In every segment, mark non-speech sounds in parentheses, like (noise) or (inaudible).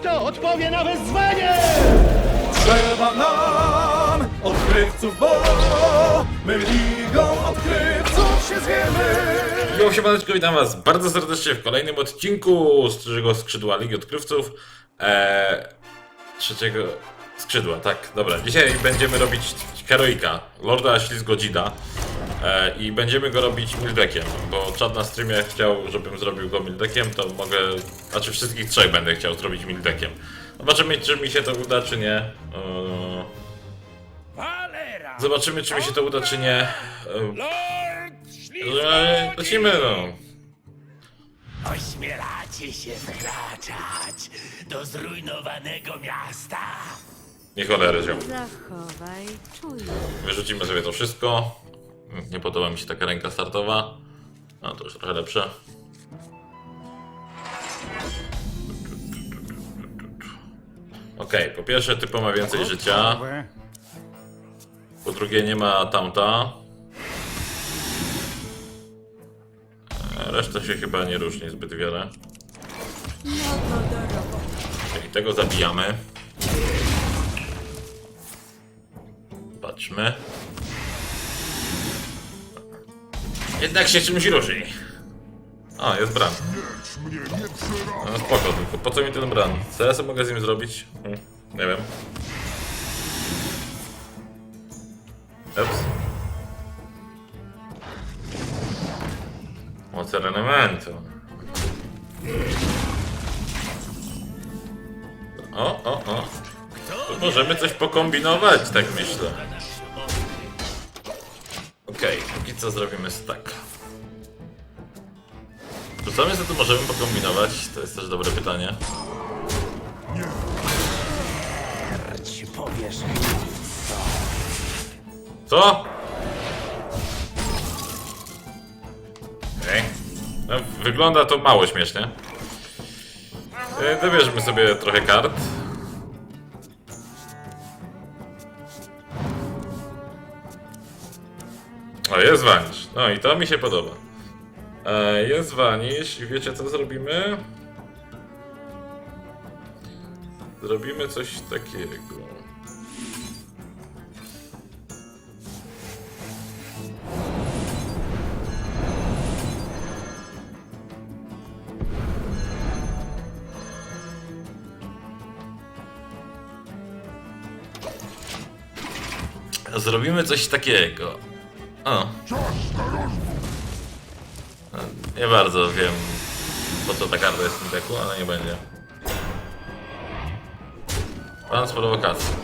Kto odpowie na wezwanie? Trzeba nam odkrywców, bo my ligą odkrywców się zwiemy. Yo, siemaneczko, witam was bardzo serdecznie w kolejnym odcinku z trzeciego skrzydła Ligi Odkrywców. Eee, trzeciego skrzydła, tak, dobra. Dzisiaj będziemy robić heroika, Lorda Ślizgodzida. Eee, I będziemy go robić mildeckiem, bo czat na streamie chciał, żebym zrobił go mildeckiem, to mogę, znaczy wszystkich trzech będę chciał zrobić mildeckiem. Zobaczymy, czy mi się to uda, czy nie. Eee, zobaczymy, czy mi się to uda, czy nie. Eee, lecimy, no. Ośmielacie się wkraczać do zrujnowanego miasta. Nie cholery ziom. Zachowaj czujność. Wyrzucimy sobie to wszystko. Nie podoba mi się taka ręka startowa. No to już trochę lepsze. Okej, po pierwsze typo ma więcej życia. Po drugie nie ma tamta. E, Reszta się chyba nie różni zbyt wiele. Okej, tego zabijamy. Patrzmy. Jednak się czymś różni. O, jest bran. No spoko, tylko po co mi ten bran? Co ja sobie mogę z nim zrobić? Hmm, nie wiem. Ups. Moce elementu. O, o, o. To możemy coś pokombinować, tak myślę. Okej, póki co zrobimy tak. To co my tu możemy pokombinować? To jest też dobre pytanie. Co? Okej. No, wygląda to mało śmiesznie. E, Dobierzmy sobie trochę kart. O, jest wanisz. No i to mi się podoba. E, jest wanisz i wiecie co zrobimy? Zrobimy coś takiego. Zrobimy coś takiego. O. Nie bardzo wiem, po co ta karta jest w tym deku, ale nie będzie. Pan z prowokacji.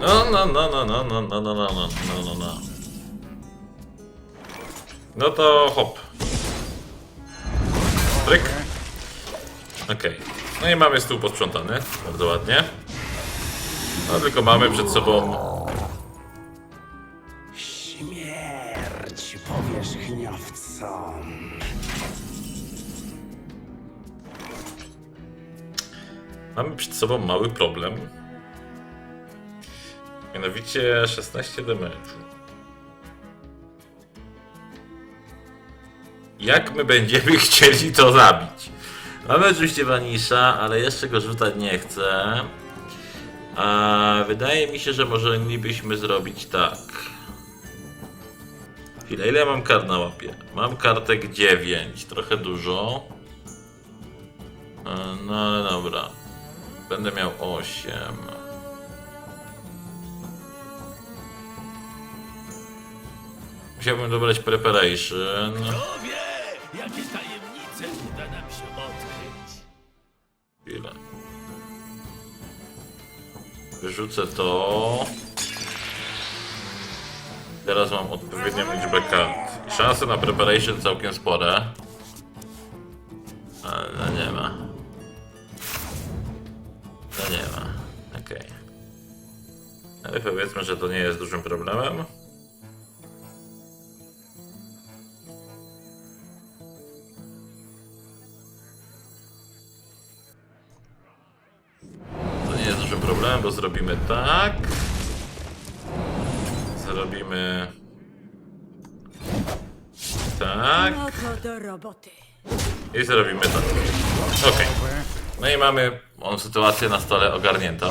No, no, no, no, no, no, no, no, no, no, no, no, no. No to hop. Tryk. Okej. No i mamy stół posprzątany. Bardzo ładnie. No tylko mamy przed sobą Mamy przed sobą mały problem. Mianowicie 16 damage'u. Jak my będziemy (laughs) chcieli to zabić? Mamy oczywiście Vanisha, ale jeszcze go rzucać nie chcę. A wydaje mi się, że moglibyśmy zrobić tak. Chwilę, ile mam kart na łapie? Mam kartek 9, trochę dużo. E, No ale dobra. Będę miał 8. Musiałbym dobrać preparation. Kto wie, jakie tajemnice uda nam się odkryć. Chwilę. Wyrzucę to. Teraz mam odpowiednią liczbę kart. Szanse na preparation całkiem spore. Ale nie ma. No nie ma. Okej. Ale powiedzmy, że to nie jest dużym problemem. To nie jest dużym problemem, bo zrobimy tak. Zrobimy tak. No to do roboty. I zrobimy tak. Okej. No i mamy on sytuację na stole ogarniętą.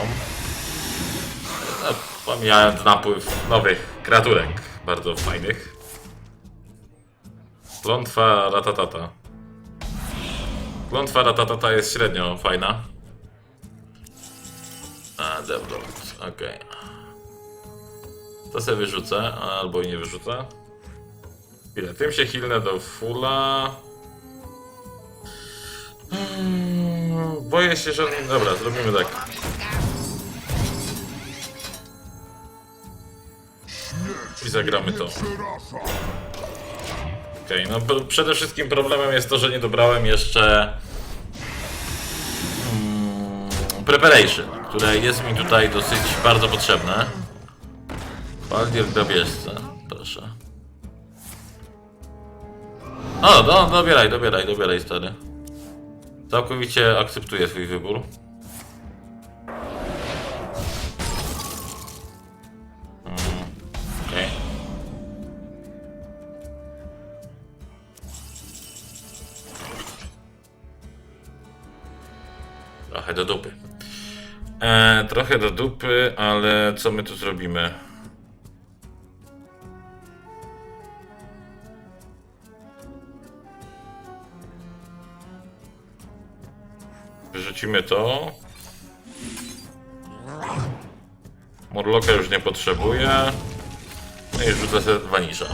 No, pomijając napływ nowych kreaturek, bardzo fajnych. Klątwa ratatata. Klątwa ratatata jest średnio fajna. A, Devlord, okej. To sobie wyrzucę, albo i nie wyrzucę. Ile? Tym się hilnę do fulla. Hmm, boję się, że... Dobra, zrobimy tak. I zagramy to. Okej, no pr- przede wszystkim problemem jest to, że nie dobrałem jeszcze... Mm, preparation, które jest mi tutaj dosyć bardzo potrzebne. Waldier grabieżce, proszę. O, do, dobieraj, dobieraj, dobieraj, stary. Całkowicie akceptuję swój wybór. Mm. Trochę do dupy. E, trochę do dupy, ale co my tu zrobimy? Wyrzucimy to. Morloka już nie potrzebuję. No i rzucę sobie wanisza.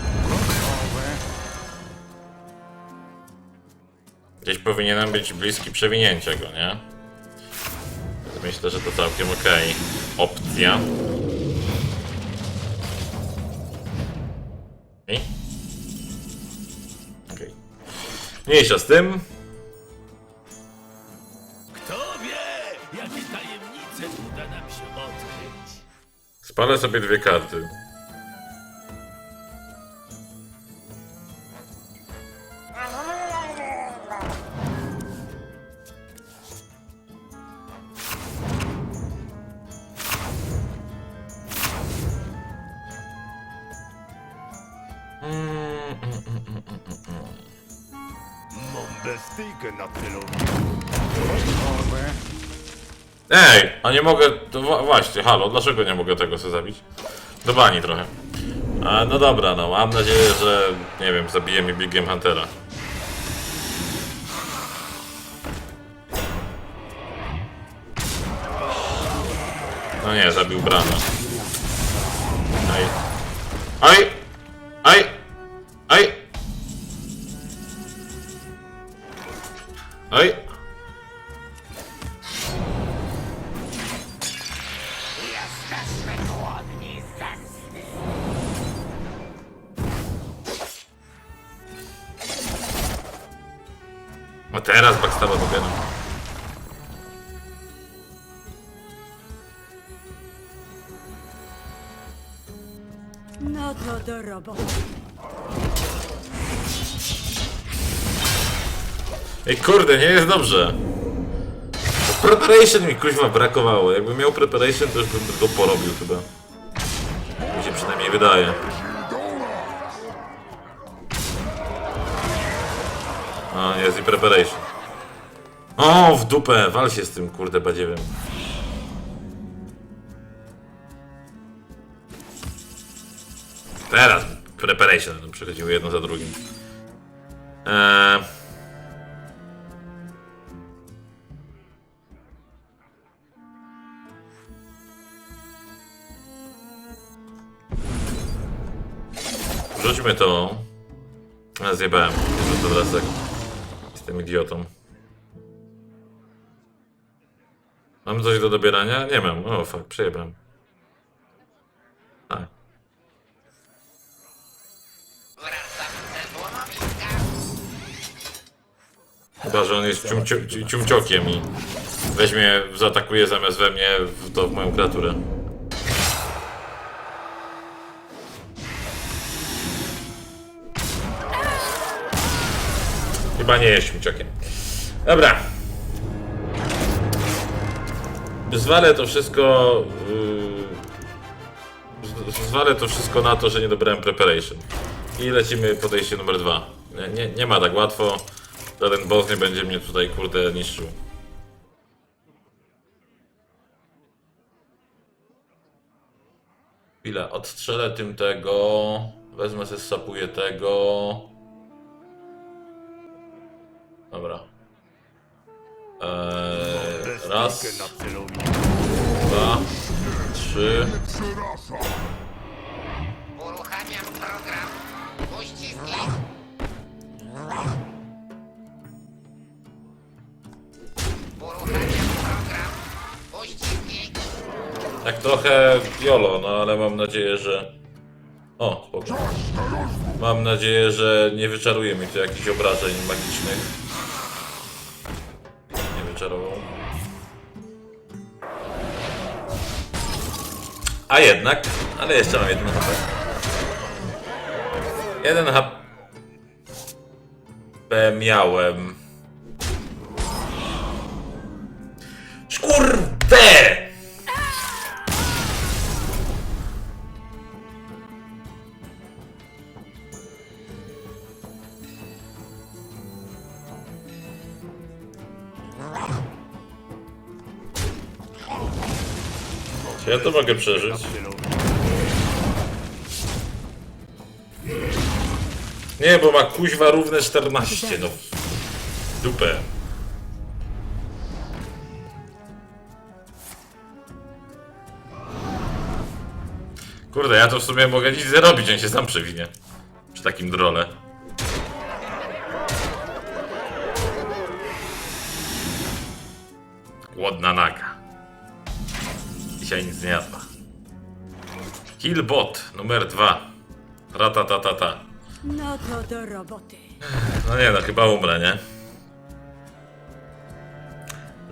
Gdzieś powinienem być bliski przewinięcia go, nie? Myślę, że to całkiem okej. Opcja. I? Okej. Mniejsza z tym. Spalę sobie dwie karty. A nie mogę. To właśnie, halo, dlaczego nie mogę tego sobie zabić? Do bani trochę. A, no dobra, no mam nadzieję, że nie wiem, zabije mi Big Game Huntera. No nie, zabił Brana. Aj. Aj! Aj! Aj! Aj! No teraz backstaba dopiero. No to do roboty. Ej kurde, nie jest dobrze. Preparation mi kuźwa brakowało. Jakbym miał preparation, to już bym go porobił chyba. Mi się przynajmniej wydaje. Preparation. O, w dupę, wal się z tym kurde badziewiem. Teraz preparation będą przechodziły jedno za drugim. Eee... Rzućmy to. A, zjebałem. Rzucę teraz tak. Jestem idiotą. Mam coś do dobierania? Nie mam. O, fuck, przejebałem. Tak. Chyba, że on jest ciumcio- ciumciokiem i weźmie, zaatakuje zamiast we mnie w, to w moją kreaturę. chyba nie jest śmieciakiem. Dobra. Zwalę to wszystko... Yy, zwalę to wszystko na to, że nie dobrałem preparation. I lecimy podejście numer dwa. Nie, nie ma tak łatwo. Żaden boss nie będzie mnie tutaj, kurde, niszczył. Chwilę, odstrzelę tym tego. Wezmę, zesapuję tego. Dobra. Eee, raz, dwa, trzy. Uruchamiam program. Uściski. Tak trochę jolo, no ale mam nadzieję, że... O, spoko. Mam nadzieję, że nie wyczaruje mi tu jakichś obrażeń magicznych. Nie wyczarował. A jednak, ale jeszcze mam jeden HP. Jeden HP miałem. Szkurde! Ja to mogę przeżyć? Nie, bo ma kuźwa równe 14, no. Dupę. Kurde, ja to w sumie mogę nic nie robić, on się sam przewinie. Przy takim drole. Głodna naga. Dzisiaj nic nie jadła. Killbot numer dwa. Ratatatata. No to do roboty. No nie no, chyba umrę, nie?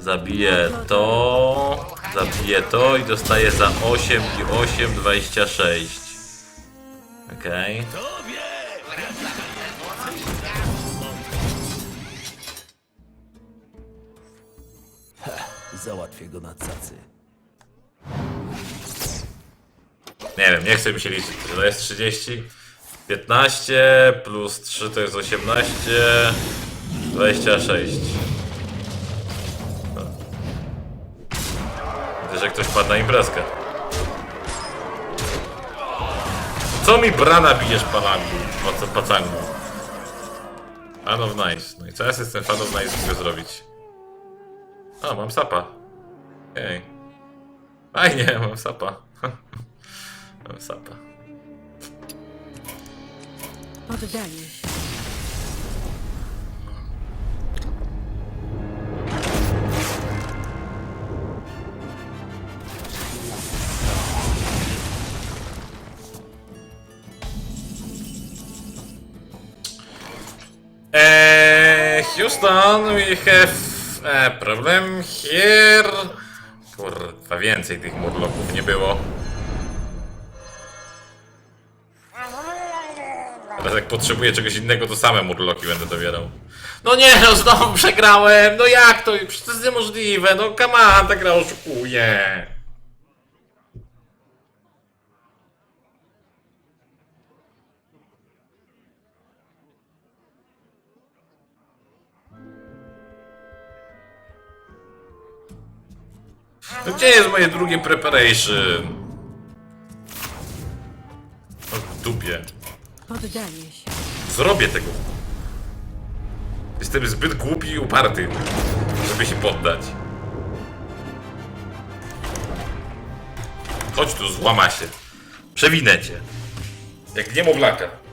Zabiję to, zabiję to i dostaję za 8 i 8, 26. Okej. Wie, Załatwię go na cacy. Nie wiem, nie chcę mi się liczyć. To jest 30. 15 plus 3 to jest 18. 26. No. Widzę, że ktoś padł na imprezkę. Co mi brana bijesz co pacangu? Fan of Nice. No i co ja z Fan of Nice mogę zrobić? A, mam sapa. Ej. Fajnie, mam sapa. (laughs) mam sapa. Poddaję się. Eee, Houston, we have a problem here. Kurwa, więcej tych murloków nie było. Teraz jak potrzebuję czegoś innego, to same murloki będę dobierał. No nie, no znowu przegrałem! No jak to? Przecież to jest niemożliwe! No come on, ta gra oszukuje! No gdzie jest moje drugie preparation? Się. Zrobię tego. Jestem zbyt głupi i uparty, żeby się poddać. Chodź tu, złama się. Przewinę cię. Jak niemowlaka.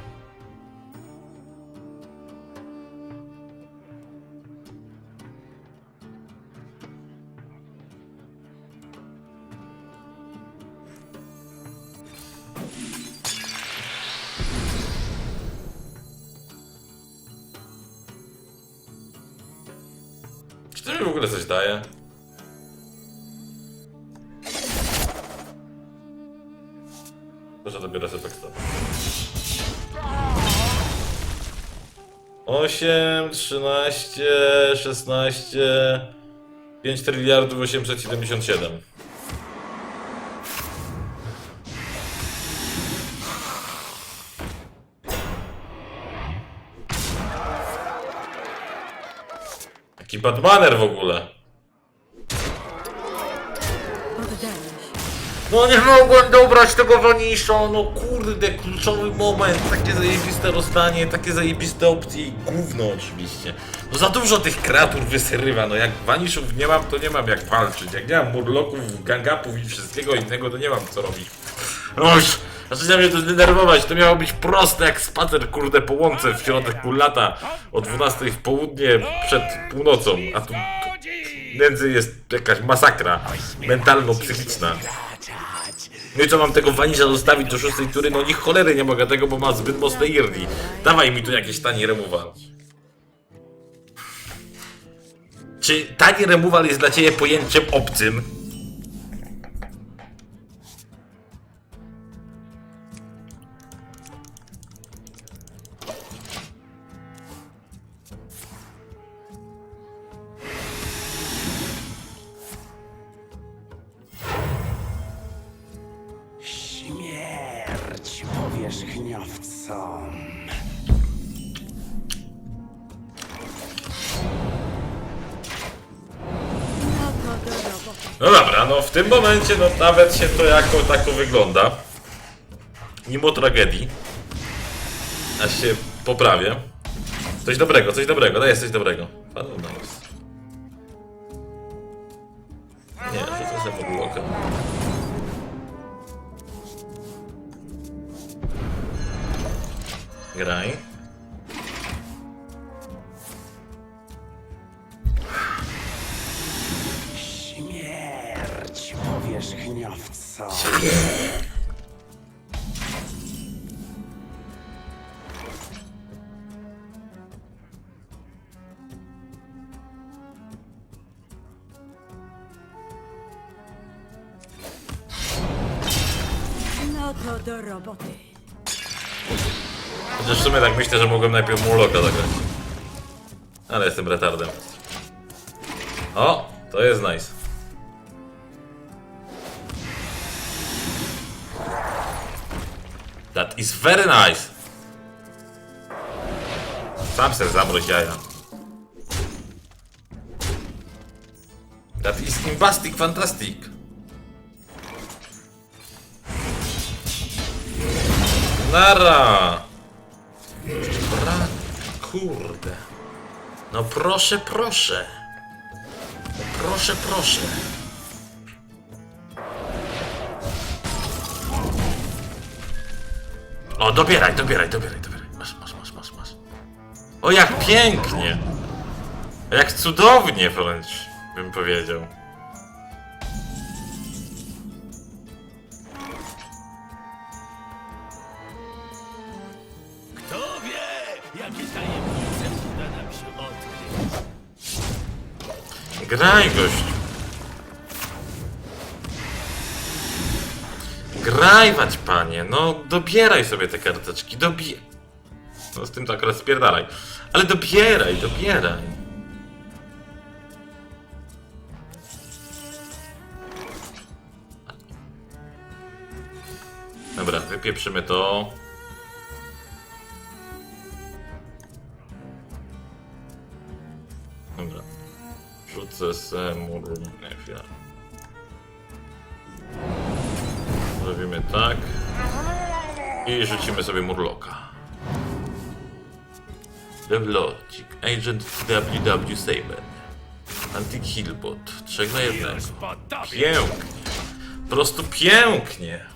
W ogóle coś daje? Proszę dobiorę sobie tak stop. 8, 13, 16, 5 tryliardów 877. Batmaner w ogóle? No nie mogłem dobrać tego wanisza, no kurde, kluczowy moment, takie zajebiste rozdanie, takie zajebiste opcje i gówno oczywiście. No za dużo tych kreatur wyserywa, no jak waniszów nie mam, to nie mam jak walczyć. Jak nie mam murloków, gangapów i wszystkiego innego, to nie mam co robić. No już, zaczyna mnie to denerwować, to miało być proste jak spacer kurde po łące w środek lata o 12 w południe przed północą, a tu nędzy jest jakaś masakra mentalno-psychiczna. No i co mam tego wanisza zostawić do szóstej tury? No niech cholery nie mogę tego, bo ma zbyt mocne irdi. Dawaj mi tu jakieś tani removal. Czy tani removal jest dla ciebie pojęciem obcym? No dobra, no w tym momencie no nawet się to jako tako wygląda. Mimo tragedii. Aż się poprawię. Coś dobrego, coś dobrego, daj coś dobrego. Padł na nas. Nie, rzucę sobie podłokę. Graj. That is very nice. Sam se zamroź jaja. That is imbastic fantastic. Nara! Bra... Kurde. No proszę, proszę. Proszę, proszę. Dobieraj, dobieraj, dobieraj, dobieraj. Masz, masz, masz, masz, masz. O, jak pięknie. Jak cudownie wręcz, bym powiedział. Kto wie, jakie tajemnice uda nam się odkryć. Graj, gościu. Grajwać, panie. No, dobieraj sobie te karteczki. Dobie... No, z tym to akurat spierdalaj. Ale dobieraj, dobieraj. Dobra, wypieprzymy to. Dobra. Rzucę se mur... Zrobimy tak. I rzucimy sobie murloka. Devlocik, Agent WW Saber. Antik Hillbot. Trzech na jednego. Pięknie. Po prostu pięknie.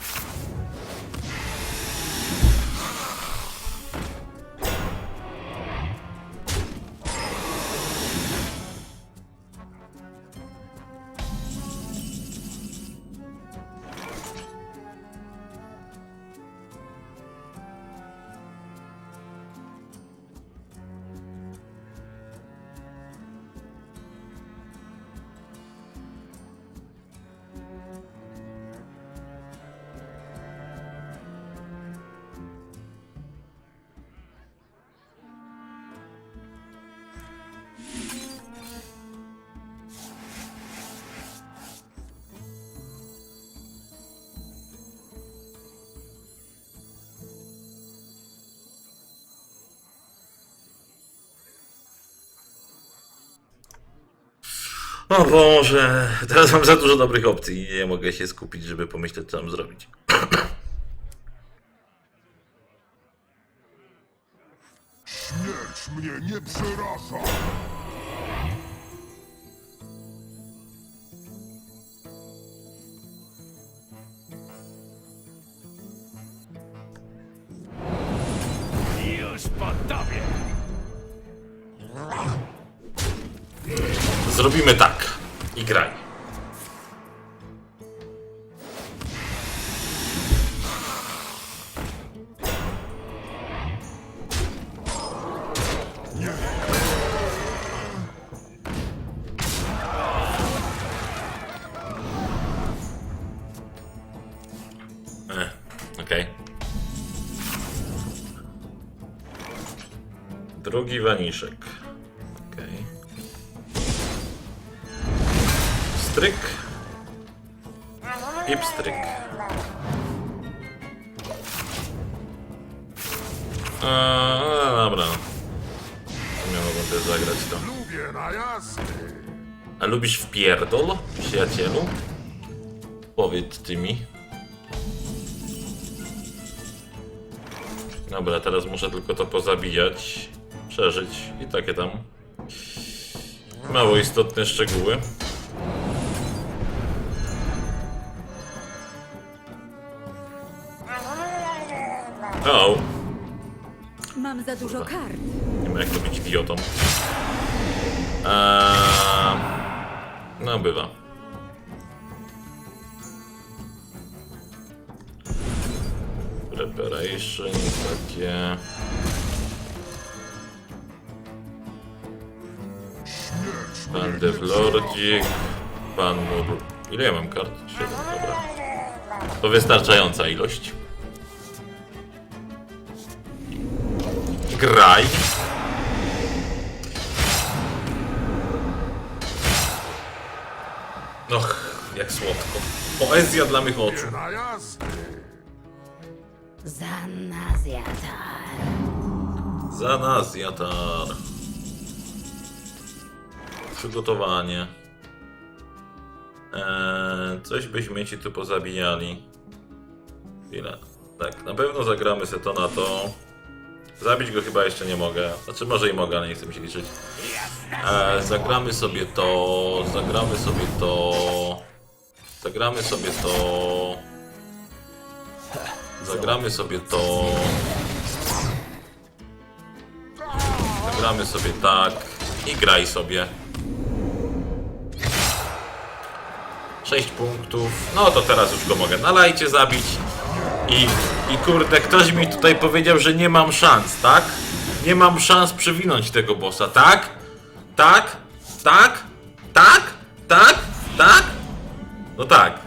O Boże, teraz mam za dużo dobrych opcji i nie mogę się skupić, żeby pomyśleć, co mam zrobić. Śmierć mnie nie przeraża! Zrobimy tak. I graj. No dobra. Nie mogę też zagrać to. Lubię najazdy! A lubisz wpierdol, przyjacielu? Powiedz ty mi. Dobra, teraz muszę tylko to pozabijać, przeżyć i takie tam mało istotne szczegóły. O, Mam za dużo kart. nie ma jak to być idiotą. Eee, no bywa. Preparation, takie... Pan Devlordzik, pan Mur... Ile ja mam kart? 7, dobra. To wystarczająca ilość. Graj. Och, jak słodko. Poezja dla mych oczu. Najazdy! Za nas, Jatar. Przygotowanie. Eee, coś byśmy ci tu pozabijali. Chwilę. Tak, na pewno zagramy se to na to. Zabić go chyba jeszcze nie mogę. Znaczy może i mogę, ale nie chcę mi się liczyć. Eee, zagramy sobie to. Zagramy sobie to. Zagramy sobie to. Zagramy sobie to. Zagramy sobie tak. I graj sobie. 6 punktów. No to teraz już go mogę na lajcie zabić. I, I kurde, ktoś mi tutaj powiedział, że nie mam szans, tak? Nie mam szans przewinąć tego bossa, tak? Tak? Tak? Tak? Tak? Tak? No tak.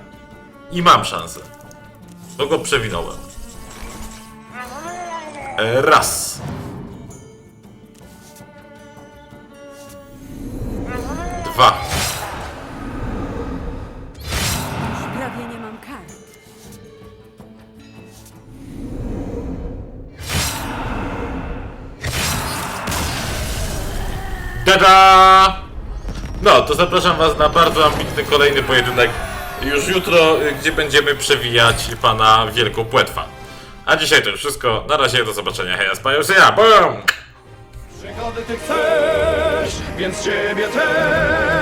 I mam szansę. To go przewinąłem. E, Raz. Zapraszam Was na bardzo ambitny kolejny pojedynek już jutro, y, gdzie będziemy przewijać pana Wielką Płetwa. A dzisiaj to już wszystko. Na razie, do zobaczenia. Heja, spają się ja. Bum! Przygody ty chcesz, więc ciebie też